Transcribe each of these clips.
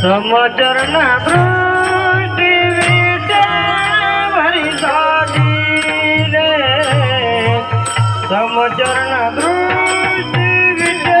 સમચરના દૃષ્ટિ વિશે મારી સાધી રે સમચરના દૃષ્ટિ વિશે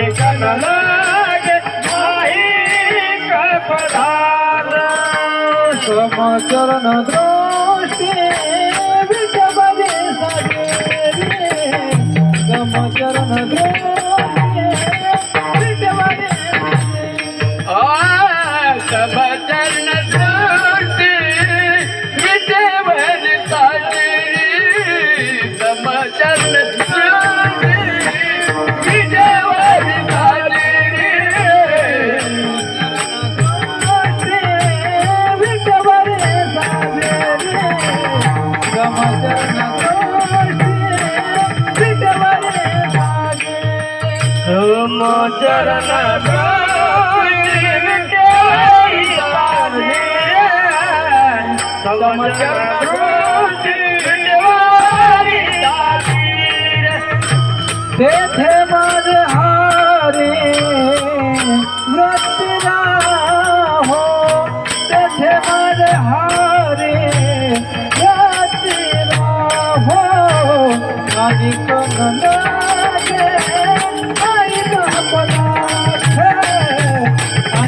निकल लागे माही द्रो તેથે મદ હારે વ્રતના હો તેથે મદ હારે વ્રતના હો અધિક ન લાગે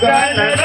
ಕನಡ